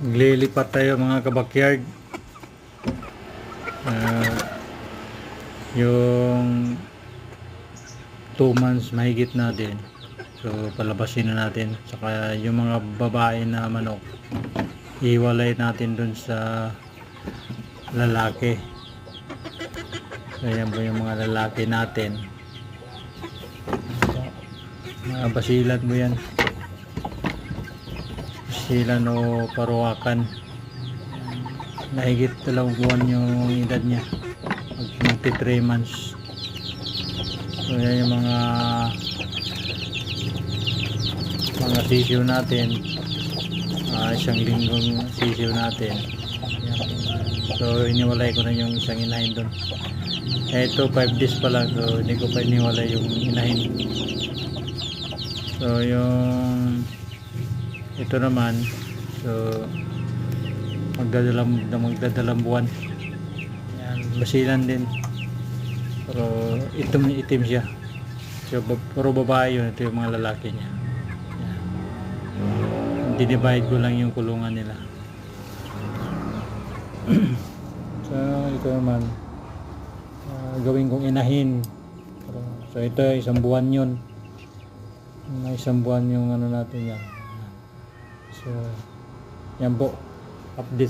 Maglilipat tayo mga kabakyard. Ah, yung 2 months mahigit natin. So palabasin na natin. Saka yung mga babae na manok, iwalay natin dun sa lalaki. So yan po yung mga lalaki natin. Mga basilan mo yan. Basilan o paruwakan. Nahigit dalawang buwan yung edad niya. Mag- Magti 3 months. So yan yung mga mga sisiyo natin. Ah, isang linggong sisiyo natin. So iniwalay ko na yung isang inahin doon. Eh, ito 5 days pa lang so hindi ko pa iniwalay yung inahin. So yung ito naman so magdadalang magdadalang buwan. Yan, basilan din. Pero itim itim siya. So, puro babae yun. Ito yung mga lalaki niya. Yan. Dinivide ko lang yung kulungan nila. so, ito naman. ah, gawin kong inahin. Pero- So, ito isang buwan yun. May isang buwan yung ano natin yan. So, yan po. Update